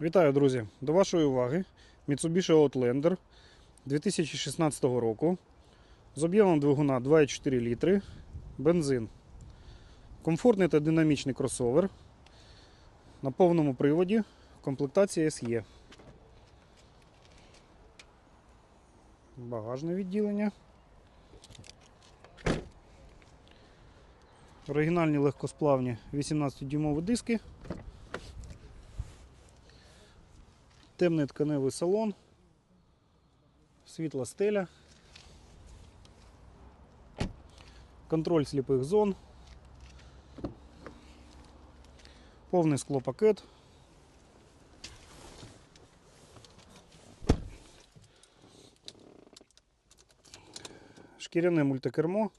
Вітаю, друзі! До вашої уваги Mitsubishi Outlander 2016 року з об'ємом двигуна 2,4 літри, бензин. Комфортний та динамічний кросовер на повному приводі, комплектація SE. Багажне відділення. Оригінальні легкосплавні 18-дюймові диски. Темний тканевий салон, світла стеля, контроль сліпих зон, повний склопакет. Шкіряне мультикермо.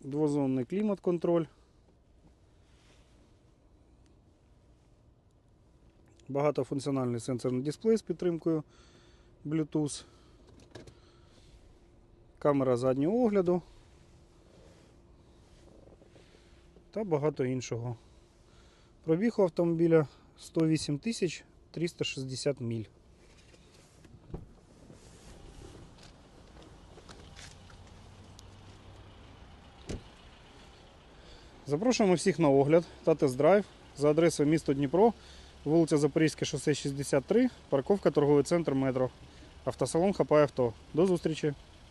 Двозонний клімат-контроль. Багатофункціональний сенсорний дисплей з підтримкою Bluetooth. Камера заднього огляду. Та багато іншого. Пробіг у автомобіля 108 тисяч 360 міль. Запрошуємо всіх на огляд та тест-драйв за адресою місто Дніпро, вулиця Запорізьке шосе 63, парковка торговий центр Метро. Автосалон Хапай авто. До зустрічі!